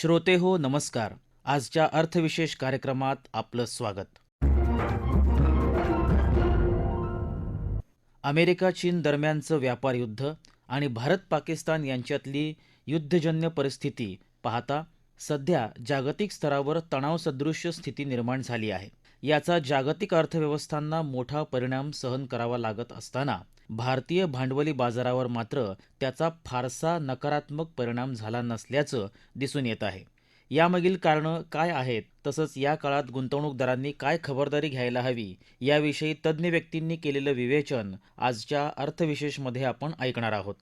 श्रोते हो नमस्कार. आजच्या अर्थविशेष कार्यक्रमात आपलं स्वागत. अमेरिका चीन दरम्यानचं व्यापार युद्ध आणि भारत पाकिस्तान यांच्यातली युद्धजन्य परिस्थिती पाहता सध्या जागतिक स्तरावर तणावसदृश्य स्थिती निर्माण झाली आहे. याचा जागतिक अर्थव्यवस्थांना मोठा परिणाम सहन करावा लागत असताना भारतीय भांडवली बाजारावर मात्र त्याचा फारसा नकारात्मक परिणाम झाला नसल्याचं दिसून येत आहे. यामागील कारणं काय आहेत? तसंच या काळात गुंतवणूकदारांनी काय खबरदारी घ्यायला हवी? याविषयी तज्ज्ञ व्यक्तींनी केलेलं विवेचन आजच्या अर्थविशेषमध्ये आपण ऐकणार आहोत.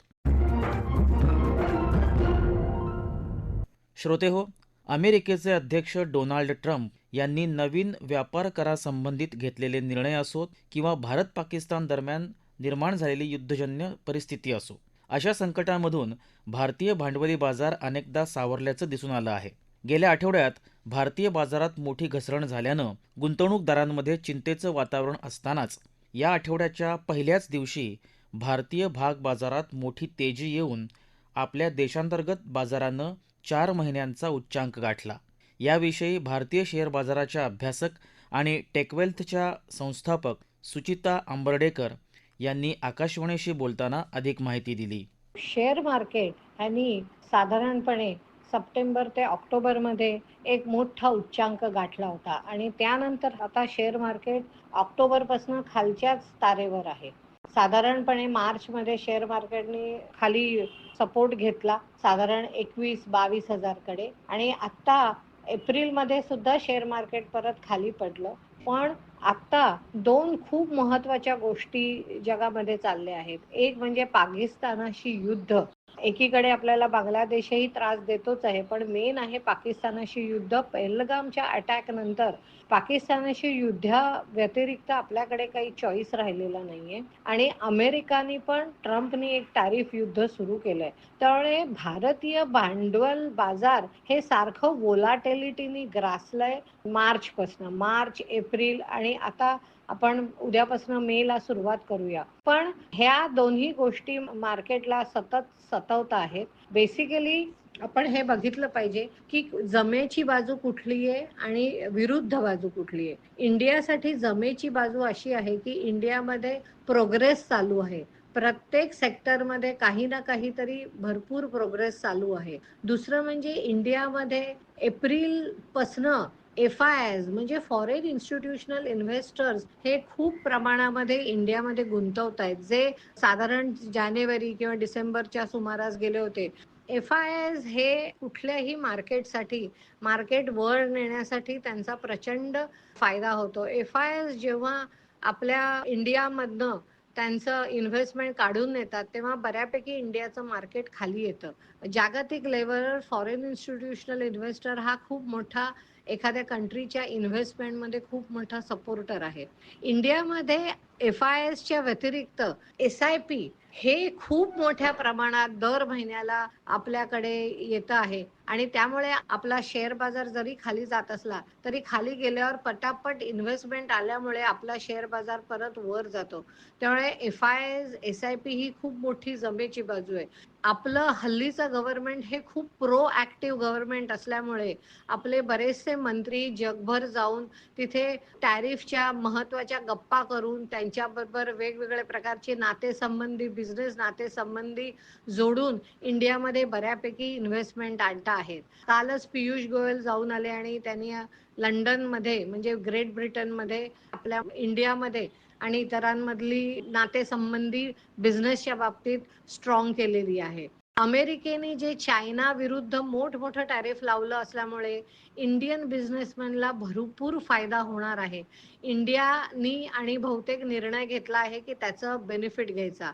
श्रोते हो अमेरिकेचे अध्यक्ष डोनाल्ड ट्रम्प यांनी नवीन व्यापार करासंबंधित घेतलेले निर्णय असोत किंवा भारत पाकिस्तान दरम्यान निर्माण झालेली युद्धजन्य परिस्थिती असो. अशा संकटामधून भारतीय भांडवली बाजार अनेकदा सावरल्याचं दिसून आलं आहे. गेल्या आठवड्यात भारतीय बाजारात मोठी घसरण झाल्यानं गुंतवणूकदारांमध्ये चिंतेचं वातावरण असतानाच या आठवड्याच्या पहिल्याच दिवशी भारतीय भाग बाजारात मोठी तेजी येऊन आपल्या देशांतर्गत बाजारानं चार महिन्यांचा उच्चांक गाठला. याविषयी भारतीय शेअर बाजाराच्या अभ्यासक आणि टेकवेल्थच्या संस्थापक सुचिता आंबर्डेकर यांनी आकाशवाणीशी बोलताना अधिक माहिती दिली. शेअर मार्केट यांनी साधारणपणे सप्टेंबर ते ऑक्टोबरमध्ये एक मोठा उच्चांक गाठला होता आणि त्यानंतर आता शेअर मार्केट ऑक्टोबरपासून खालच्याच तारेवर आहे. साधारणपणे मार्चमध्ये शेअर मार्केटने खाली सपोर्ट घेतला साधारण एकवीस बावीस हजारकडे आणि आत्ता एप्रिलमध्ये सुद्धा शेअर मार्केट परत खाली पडलं. पण आता दोन खूप महत्त्वाच्या गोष्टी जगामध्ये चालल्या आहेत. एक म्हणजे पाकिस्तानाशी युद्ध. एकीकडे आपल्याला बांगलादेशही त्रास देतोच आहे पण मेन आहे पाकिस्तानाशी युद्ध. पहलगामच्या अटॅक नंतर पाकिस्तानाशी युद्धा व्यतिरिक्त आपल्याकडे काही चॉईस राहिलेला नाहीये. आणि अमेरिकानी पण ट्रम्पनी एक टॅरिफ युद्ध सुरू केलंय. त्यामुळे भारतीय भांडवल बाजार हे सारखं वोलाटेलिटीनी ग्रासलंय मार्च पासन मार्च एप्रिल आणि आता आपण उद्यापासून मे ला सुरुवात करूया. पण ह्या दोन्ही गोष्टी मार्केटला सतत सतवत आहेत. बेसिकली आपण हे बघितलं पाहिजे की जमेची बाजू कुठली आहे आणि विरुद्ध बाजू कुठली आहे. इंडियासाठी जमेची बाजू अशी आहे की इंडियामध्ये प्रोग्रेस चालू आहे. प्रत्येक सेक्टरमध्ये काही ना काहीतरी भरपूर प्रोग्रेस चालू आहे. दुसरं म्हणजे इंडियामध्ये एप्रिल पासनं एफ आय एस म्हणजे फॉरेन इन्स्टिट्यूशनल इन्व्हेस्टर्स हे खूप प्रमाणामध्ये इंडियामध्ये गुंतवत आहेत. जे साधारण जानेवारी किंवा डिसेंबरच्या सुमारास गेले होते. एफ आय एस हे कुठल्याही मार्केटसाठी मार्केट वर नेण्यासाठी त्यांचा प्रचंड फायदा होतो. एफ आय एस जेव्हा आपल्या इंडियामधनं त्यांचं इन्व्हेस्टमेंट काढून नेतात तेव्हा बऱ्यापैकी इंडियाचं मार्केट खाली येतं. जागतिक लेवलवर फॉरेन इन्स्टिट्यूशनल इन्व्हेस्टर हा खूप मोठा एखाद्या कंट्रीच्या इन्व्हेस्टमेंटमध्ये खूप मोठा सपोर्टर आहे इंडियामध्ये एफ आय एसच्या व्यतिरिक्त एस आय पी हे खूप मोठ्या प्रमाणात दर महिन्याला आपल्याकडे येत आहे. आणि त्यामुळे आपला शेअर बाजार जरी खाली जात असला तरी खाली गेल्यावर पटापट इन्व्हेस्टमेंट आल्यामुळे आपला शेअर बाजार परत वर जातो. त्यामुळे F I S S I P ही खूप मोठी जमेची बाजू आहे. आपलं हल्लीचं गव्हर्नमेंट हे खूप प्रो ऍक्टिव्ह गव्हर्नमेंट असल्यामुळे आपले बरेचसे मंत्री जगभर जाऊन तिथे टॅरिफच्या महत्त्वाच्या गप्पा करून त्यांच्याबरोबर वेगवेगळ्या प्रकारचे नातेसंबंधी बिझनेस नातेसंबंधी जोडून इंडियामध्ये बऱ्यापैकी इन्व्हेस्टमेंट आणता आहेत. कालच पियुष गोयल जाऊन आले आणि त्यांनी लंडनमध्ये म्हणजे ग्रेट ब्रिटनमध्ये आपल्या इंडियामध्ये आणि इतरांमधली नातेसंबंधी बिझनेसच्या बाबतीत स्ट्रॉंग केलेली आहे. अमेरिकेने जे चायना विरुद्ध मोठमोठं टॅरिफ लावलं असल्यामुळे इंडियन बिझनेसमॅनला भरपूर फायदा होणार आहे. इंडियानी आणि बहुतेक निर्णय घेतला आहे की त्याचं बेनिफिट घ्यायचा.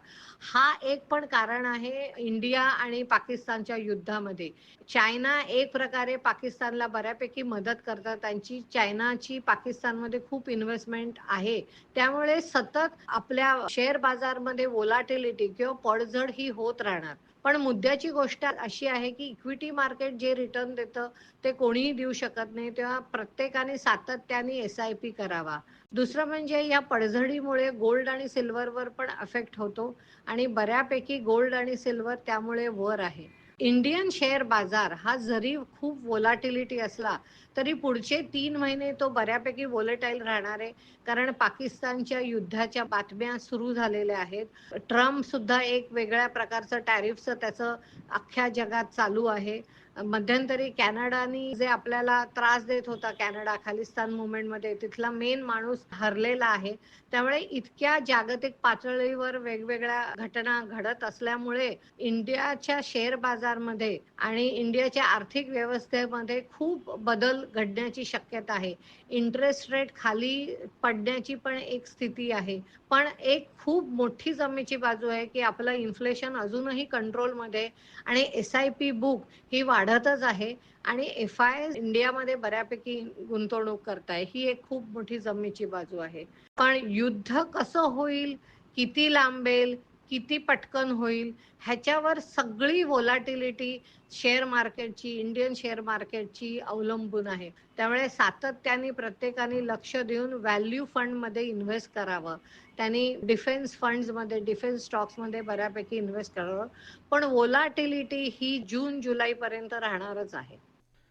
हा एक पण कारण आहे इंडिया आणि पाकिस्तानच्या युद्धामध्ये. चायना एक प्रकारे पाकिस्तानला बऱ्यापैकी मदत करतात. त्यांची चायनाची पाकिस्तानमध्ये खूप इन्व्हेस्टमेंट आहे. त्यामुळे सतत आपल्या शेअर बाजारमध्ये वोलाटिलिटी किंवा पडझड ही होत राहणार. पण मुद्द्याची गोष्ट अशी आहे की इक्विटी मार्केट जे रिटर्न देतं ते कोणीही देऊ शकत नाही. तेव्हा प्रत्येकाने सातत्याने एस आय पी करावा. दुसरं म्हणजे या पडझडीमुळे गोल्ड आणि सिल्वरवर पण अफेक्ट होतो आणि बऱ्यापैकी गोल्ड आणि सिल्वर त्यामुळे वर आहे. इंडियन शेअर बाजार हा जरी खूप वोलाटिलिटी असला तरी पुढचे तीन महिने तो बऱ्यापैकी वोलेटाईल राहणार आहे. कारण पाकिस्तानच्या युद्धाच्या बातम्या सुरू झालेल्या आहेत. ट्रम्प सुद्धा एक वेगळ्या प्रकारचं टॅरिफचं त्याचं अख्ख्या जगात चालू आहे. मध्यंतरी कॅनडानी जे आपल्याला त्रास देत होता कॅनडा खालिस्तान मुवमेंटमध्ये तिथला मेन माणूस हरलेला आहे. त्यामुळे इतक्या जागतिक पातळीवर वेगवेगळ्या घटना घडत असल्यामुळे इंडियाच्या शेअर बाजारमध्ये आणि इंडियाच्या आर्थिक व्यवस्थेमध्ये खूप बदल घडण्याची शक्यता आहे. इंटरेस्ट रेट खाली पडण्याची पण एक स्थिती आहे. पण एक खूप मोठी जमेची बाजू आहे की आपलं इन्फ्लेशन अजूनही कंट्रोलमध्ये आणि एस आय पी बुक ही वाढतच आहे. आणि एफ आय इंडियामध्ये बऱ्यापैकी गुंतवणूक करताय ही एक खूप मोठी जमेची बाजू आहे. पण युद्ध कसं होईल किती लांबेल किती पटकन होईल? ह्याच्यावर सगळी वोलाटिलिटी शेअर मार्केटची इंडियन शेअर मार्केटची अवलंबून आहे. त्यामुळे सातत्याने प्रत्येकाने लक्ष देऊन व्हॅल्यू फंडमध्ये इन्व्हेस्ट करावं. त्यांनी डिफेन्स फंड्समध्ये डिफेन्स स्टॉक्समध्ये बऱ्यापैकी इन्व्हेस्ट करावं. पण वोलाटिलिटी ही जून जुलैपर्यंत राहणारच आहे.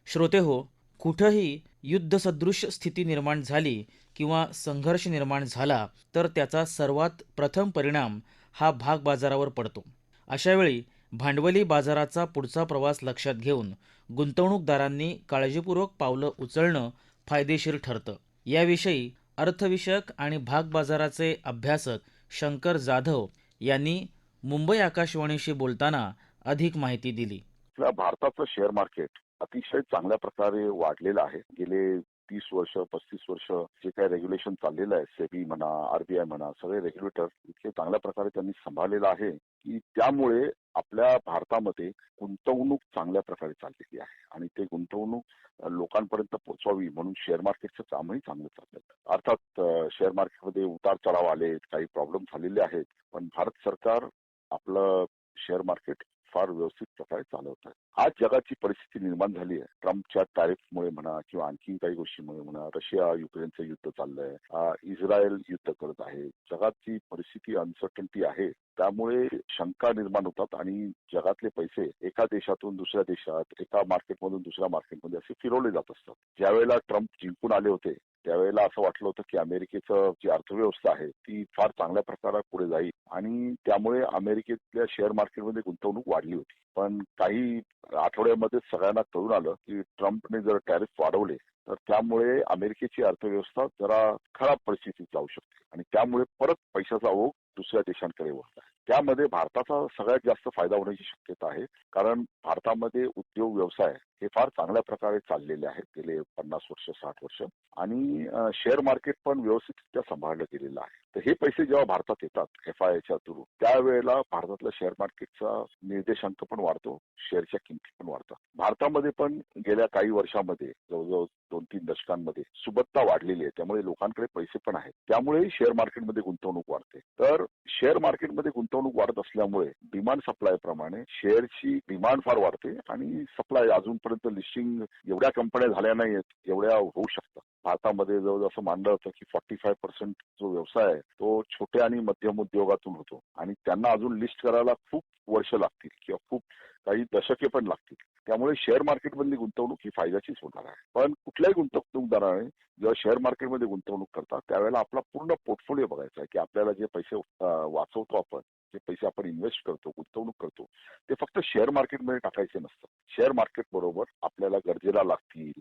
श्रोते हो कुठंही युद्धसदृश स्थिती निर्माण झाली किंवा संघर्ष निर्माण झाला तर त्याचा सर्वात प्रथम परिणाम हा भाग बाजारावर पडतो. अशावेळी भांडवली बाजाराचा पुढचा प्रवास लक्षात घेऊन गुंतवणूकदारांनी काळजीपूर्वक पावलं उचलणं फायदेशीर ठरतं. याविषयी अर्थविषयक आणि भाग बाजाराचे अभ्यासक शंकर जाधव यांनी मुंबई आकाशवाणीशी बोलताना अधिक माहिती दिली. भारताचं शेअर मार्केट अतिशय चांगल्या प्रकारे वाढलेलं आहे. गेले तीस वर्ष पस्तीस वर्ष जे काही रेग्युलेशन चाललेलं आहे सेबी म्हणा आरबीआय म्हणा सगळे रेग्युलेटर इतके चांगल्या प्रकारे त्यांनी सांभाळलेलं आहे की त्यामुळे आपल्या भारतामध्ये गुंतवणूक चांगल्या प्रकारे चाललेली आहे. आणि ते गुंतवणूक लोकांपर्यंत पोहोचवावी म्हणून शेअर मार्केटचं कामही चांगलं चाललं अर्थात शेअर मार्केटमध्ये उतार चढाव आले काही प्रॉब्लेम झालेले आहेत. पण भारत सरकार आपलं शेअर मार्केट फार व्यवस्थित प्रकारे चालवत आहे आज जगाची परिस्थिती निर्माण झाली आहे. ट्रम्पच्या टॅरिफमुळे म्हणा किंवा आणखी काही गोष्टीमुळे म्हणा रशिया युक्रेनचं युद्ध चाललंय. इस्रायल युद्ध करत आहे. जगाची परिस्थिती अनसर्टन्टी आहे. त्यामुळे शंका निर्माण होतात आणि जगातले पैसे एका देशातून दुसऱ्या देशात एका मार्केटमधून दुसऱ्या मार्केटमध्ये असे फिरवले जात असतात. ज्यावेळेला ट्रम्प जिंकून आले होते त्यावेळेला असं वाटलं होतं की अमेरिकेचं जी अर्थव्यवस्था आहे ती फार चांगल्या प्रकारात पुढे जाईल. आणि त्यामुळे अमेरिकेतल्या शेअर मार्केटमध्ये गुंतवणूक वाढली होती. पण काही आठवड्यामध्ये सगळ्यांना कळून आलं की ट्रम्पने जर टॅरिफ वाढवले तर त्यामुळे अमेरिकेची अर्थव्यवस्था जरा खराब परिस्थितीत जाऊ शकते. आणि त्यामुळे परत पैशाचा ओघ दुसऱ्या देशांकडे वळत आहे त्यामध्ये भारताचा सगळ्यात जास्त फायदा होण्याची शक्यता आहे. कारण भारतामध्ये उद्योग व्यवसाय हे फार चांगल्या प्रकारे चाललेले आहेत. गेले पन्नास वर्ष साठ वर्ष. आणि शेअर मार्केट पण व्यवस्थितरित्या सांभाळलं गेलेलं आहे. तर हे पैसे जेव्हा भारतात येतात एफ आय च्या थ्रू त्यावेळेला भारतातल्या शेअर मार्केटचा निर्देशांक पण वाढतो शेअरच्या किमती पण वाढतात. भारतामध्ये पण गेल्या काही वर्षामध्ये जवळजवळ दोन तीन दशकांमध्ये सुबत्ता वाढलेली आहे. त्यामुळे लोकांकडे पैसे पण आहेत. त्यामुळे शेअर मार्केटमध्ये गुंतवणूक वाढते. तर शेअर मार्केटमध्ये गुंतवणूक वाढत असल्यामुळे डिमांड सप्लाय प्रमाणे शेअरची डिमांड फार वाढते आणि सप्लाय अजूनपर्यंत लिस्टिंग एवढ्या कंपन्या झाल्या नाहीयेत एवढ्या होऊ शकतात. भारतामध्ये जवळ असं मानलं होतं की फॉर्टी फाय पर्सेंट जो व्यवसाय आहे तो छोट्या आणि मध्यम उद्योगातून होतो. आणि त्यांना अजून लिस्ट करायला खूप वर्ष लागतील किंवा खूप काही दशके पण लागतील. त्यामुळे शेअर मार्केटमधली गुंतवणूक ही फायद्याचीच होणार आहे. पण कुठल्याही गुंतवणूकदाराने जेव्हा शेअर मार्केटमध्ये गुंतवणूक करतात त्यावेळेला आपला पूर्ण पोर्टफोलिओ बघायचा आहे की आपल्याला जे पैसे वाचवतो आपण जे पैसे आपण इन्व्हेस्ट करतो गुंतवणूक करतो ते फक्त शेअर मार्केटमध्ये टाकायचे नसतात शेअर मार्केट बरोबर आपल्याला गरजेला लागतील.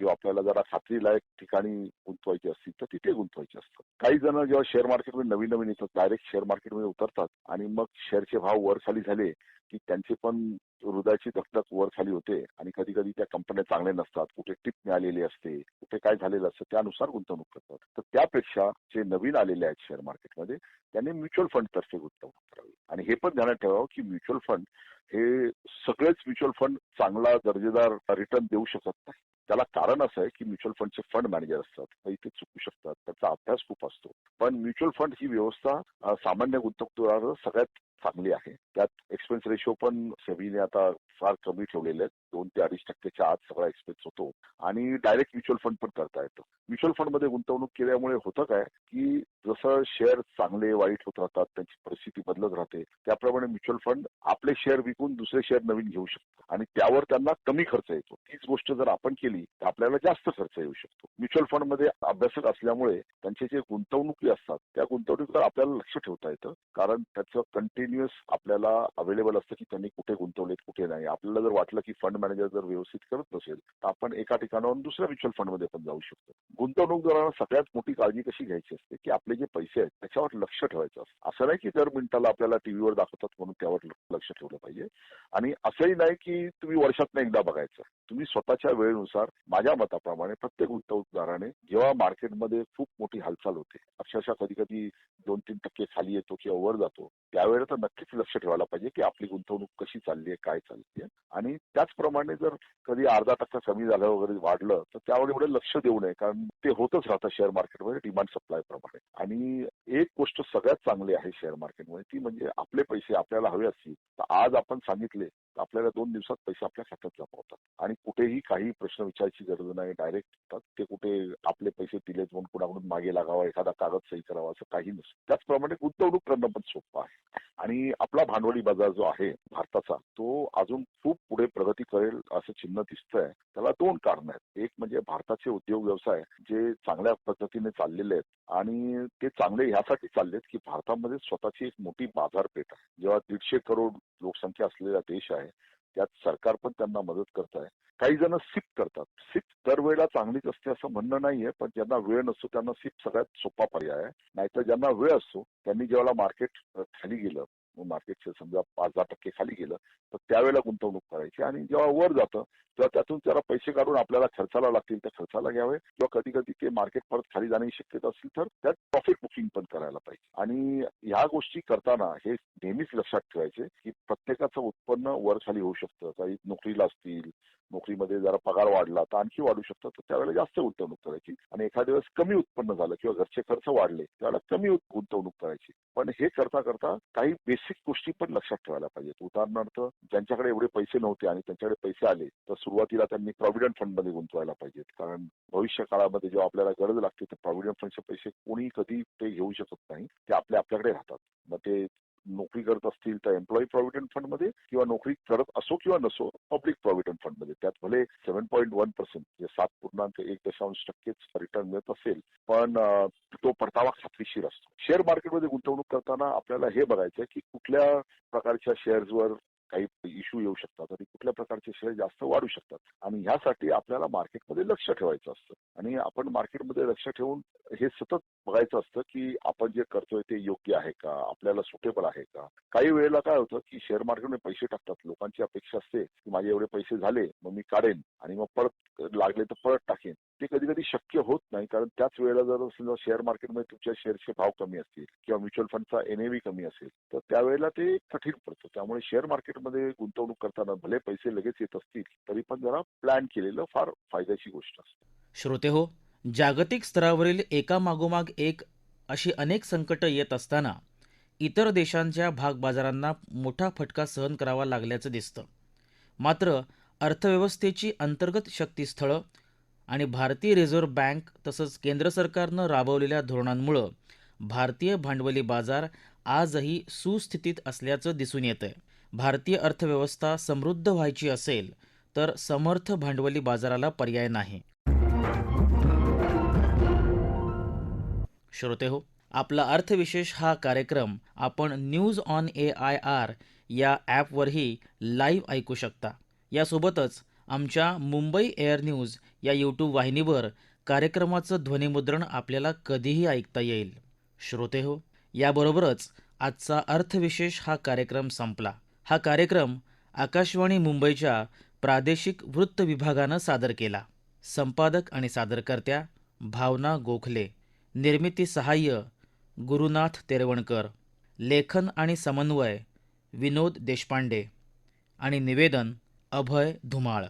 किंवा आपल्याला जरा खात्रीलायक ठिकाणी गुंतवायची असतील तर तिथे गुंतवायचे असतात काही जण जेव्हा शेअर मार्केटमध्ये नवीन नवीन येतात डायरेक्ट शेअर मार्केटमध्ये उतरतात आणि मग शेअरचे भाव वर खाली झाले की त्यांचे पण हृदयाची धकधक वर खाली होते आणि कधी कधी त्या कंपन्या चांगल्या नसतात कुठे टिप मिळालेली असते कुठे काय झालेलं असतं त्यानुसार गुंतवणूक करतात. तर त्यापेक्षा जे नवीन आलेले आहेत शेअर मार्केटमध्ये त्यांनी म्युच्युअल फंड तर्फे गुंतवणूक करावी. आणि हे पण ध्यानात ठेवावं की म्युच्युअल फंड हे सगळेच म्युच्युअल फंड चांगला दर्जेदार रिटर्न देऊ शकत नाही. त्याला कारण असं आहे की म्युच्युअल फंडचे फंड मॅनेजर असतात इथे चुकू शकतात त्याचा अभ्यास खूप असतो. पण म्युच्युअल फंड ही व्यवस्था सामान्य गुंतवणूकदार सगळ्यात चांगली आहे. त्यात एक्सपेन्स रेशो पण सेबीने आता फार कमी ठेवलेले आहेत. दोन ते अडीच टक्क्याच्या आत सगळा एक्सपेन्स होतो. आणि डायरेक्ट म्युच्युअल फंड पण करता येतं. म्युच्युअल फंडमध्ये गुंतवणूक केल्यामुळे होतं काय की जसं शेअर चांगले वाईट होत राहतात त्यांची परिस्थिती बदलत राहते त्याप्रमाणे म्युच्युअल फंड आपले शेअर विकून दुसरे शेअर नवीन घेऊ शकतो. आणि त्यावर त्यांना कमी खर्च येतो. तीच गोष्ट जर आपण केली तर आपल्याला जास्त खर्च येऊ शकतो. म्युच्युअल फंडमध्ये अभ्यासक असल्यामुळे त्यांचे जे गुंतवणुकी असतात त्या गुंतवणुकीवर आपल्याला लक्ष ठेवता येतं. कारण त्याचं कंटिन्युअस आपल्याला अवेलेबल असतं की त्यांनी कुठे गुंतवलेत कुठे नाही. आपल्याला जर वाटलं की फंड मॅनेजर जर व्यवस्थित करत नसेल तर आपण एका ठिकाणावरून दुसऱ्या म्युच्युअल फंडमध्ये पण जाऊ शकतो. गुंतवणूकदारांना सगळ्यात मोठी काळजी कशी घ्यायची असते की आपले जे पैसे आहेत त्याच्यावर लक्ष ठेवायचं असतं. असं नाही की दर मिनिटाला आपल्याला टीव्हीवर दाखवतात म्हणून त्यावर लक्ष ठेवलं पाहिजे. आणि असंही नाही की तुम्ही वर्षातनं एकदा बघायचं. तुम्ही स्वतःच्या वेळेनुसार माझ्या मताप्रमाणे प्रत्येक गुंतवणूकदाराने जेव्हा मार्केटमध्ये खूप मोठी हालचाल होते अक्षरशः कधी कधी दोन तीन टक्के खाली येतो किंवा वर जातो त्यावेळेला तर नक्कीच लक्ष ठेवायला पाहिजे की आपली गुंतवणूक कशी चालली आहे काय चालली आहे आणि त्याचप्रमाणे जर कधी अर्धा टक्का कमी झालं वगैरे वाढलं तर त्यावर एवढं लक्ष देऊ नये कारण ते होतच राहतं शेअर मार्केटमध्ये डिमांड सप्लाय प्रमाणे. आणि एक गोष्ट सगळ्यात चांगली आहे शेअर मार्केटमध्ये ती म्हणजे आपले पैसे आपल्याला हवे असतील. तर आज आपण सांगितले आपल्याला दोन दिवसात पैसे आपल्या खात्यात जमा होतात. आणि कुठेही काही प्रश्न विचारायची गरज नाही डायरेक्ट ते कुठे आपले पैसे दिलेत म्हणून कुणाकडून मागे लागावा एखादा कागद सही करावा असं काही नसतं. त्याचप्रमाणे गुंतवणूक करणं पण सोपं आहे. आणि आपला भांडवली बाजार जो आहे भारताचा तो अजून खूप पुढे प्रगती करेल असं चिन्ह दिसतंय. त्याला दोन कारण आहेत. एक म्हणजे भारताचे उद्योग व्यवसाय जे चांगल्या पद्धतीने चाललेले आहेत आणि ते चांगले ह्यासाठी चाललेत की भारतामध्ये स्वतःची एक मोठी बाजारपेठ आहे. जेव्हा दीडशे करोड लोकसंख्या असलेला देश आहे त्यात सरकार पण त्यांना मदत करत आहे. काही जण सिप करतात. सिप दरवेळेला चांगलीच असते असं म्हणणं नाहीये पण ज्यांना वेळ नसतो त्यांना सिप सगळ्यात सोपा पर्याय आहे. नाहीतर ज्यांना वेळ असतो त्यांनी जेव्हा मार्केट खाली गेलं मार्केट समजा पाच दहा टक्के खाली गेलं तर त्यावेळेला गुंतवणूक करायची. आणि जेव्हा वर जातं तेव्हा त्यातून जरा पैसे काढून आपल्याला खर्चाला लागतील त्या खर्चाला घ्यावे. किंवा कधी कधी ते मार्केट परत खाली जाण्याची शक्यता असेल तर त्यात प्रॉफिट बुकिंग पण करायला पाहिजे. आणि ह्या गोष्टी करताना हे नेहमीच लक्षात ठेवायचे की प्रत्येकाचं उत्पन्न वर खाली होऊ शकतं. काही नोकरीला असतील नोकरीमध्ये जरा पगार वाढला तर आणखी वाढू शकतं तर त्यावेळेला जास्त गुंतवणूक करायची. आणि एखाद्या वेळेस कमी उत्पन्न झालं किंवा घरचे खर्च वाढले त्यावेळेला कमी गुंतवणूक करायची. पण हे करता करता काही बेसिक गोष्टी पण लक्षात ठेवायला पाहिजेत. उदाहरणार्थ ज्यांच्याकडे एवढे पैसे नव्हते आणि त्यांच्याकडे पैसे आले तर सुरुवातीला त्यांनी प्रॉव्हिडंट फंडमध्ये गुंतवायला पाहिजेत. कारण भविष्य काळामध्ये जेव्हा आपल्याला गरज लागते तर प्रॉव्हिडंट फंडचे पैसे कोणी कधी ते घेऊ शकत नाही. ते आपल्या आपल्याकडे राहतात. मग ते नोकरी करत असतील तर एम्प्लॉई प्रॉव्हिडंट फंडमध्ये किंवा नोकरी करत असो किंवा नसो पब्लिक प्रॉव्हिडंट फंडमध्ये त्यात भले सेव्हन पॉईंट वन पर्सेंट म्हणजे सात पूर्णांक एक दशांश टक्केच रिटर्न मिळत असेल पण तो परतावा खात्रीशीर असतो. शेअर मार्केटमध्ये गुंतवणूक करताना आपल्याला हे बघायचं की कुठल्या प्रकारच्या शेअर्सवर काही इश्यू येऊ शकतात. आणि कुठल्या प्रकारचे शेअर जास्त वाढू शकतात. आणि ह्यासाठी आपल्याला मार्केटमध्ये लक्ष ठेवायचं असतं. आणि आपण मार्केटमध्ये लक्ष ठेवून हे सतत बघायचं असतं की आपण जे करतोय ते योग्य आहे का? आपल्याला सुटेबल आहे का? काही वेळेला काय होतं की शेअर मार्केटमध्ये पैसे टाकतात. लोकांची अपेक्षा असते की माझे एवढे पैसे झाले मग मी काढेन आणि मग परत लागले तर परत टाकेन. ते कधी कधी शक्य होत नाही. कारण त्याच वेळेला जर समजा शेअर मार्केटमध्ये तुमच्या शेअरचे भाव कमी असतील किंवा म्युच्युअल फंडचा एनएव्ही कमी असेल तर त्यावेळेला ते कठीण पडतं. त्यामुळे शेअर मार्केट मार्केटमध्ये गुंतवणूक करताना भले पैसे लगेच येत असतील तरी पण जरा प्लॅन केलेलं फार फायद्याची गोष्ट असते. श्रोते हो जागतिक स्तरावरील एका मागोमाग एक अशी अनेक संकटं येत असताना इतर देशांच्या भागबाजारांना मोठा फटका सहन करावा लागल्याचं दिसतं. मात्र अर्थव्यवस्थेची अंतर्गत शक्तीस्थळं आणि भारतीय रिझर्व्ह बँक तसंच केंद्र सरकारनं राबवलेल्या धोरणांमुळं भारतीय भांडवली बाजार आजही सुस्थितीत असल्याचं दिसून येतंय. भारतीय अर्थव्यवस्था समृद्ध व्हायची असेल तर समर्थ भांडवली बाजाराला पर्याय नाही. श्रोते हो आपला अर्थविशेष हा कार्यक्रम आपण news on A I R या ॲपवरही लाईव्ह ऐकू शकता. यासोबतच आमच्या मुंबई एअर न्यूज या यूट्यूब वाहिनीवर कार्यक्रमाचं ध्वनिमुद्रण आपल्याला कधीही ऐकता येईल. श्रोते हो याबरोबरच आजचा अर्थविशेष हा कार्यक्रम संपला. हा कार्यक्रम आकाशवाणी मुंबईच्या प्रादेशिक वृत्त विभागानं सादर केला. संपादक आणि सादरकर्त्या भावना गोखले. निर्मिती सहाय्य गुरुनाथ तेरवणकर. लेखन आणि समन्वय विनोद देशपांडे. आणि निवेदन अभय धुमाळ.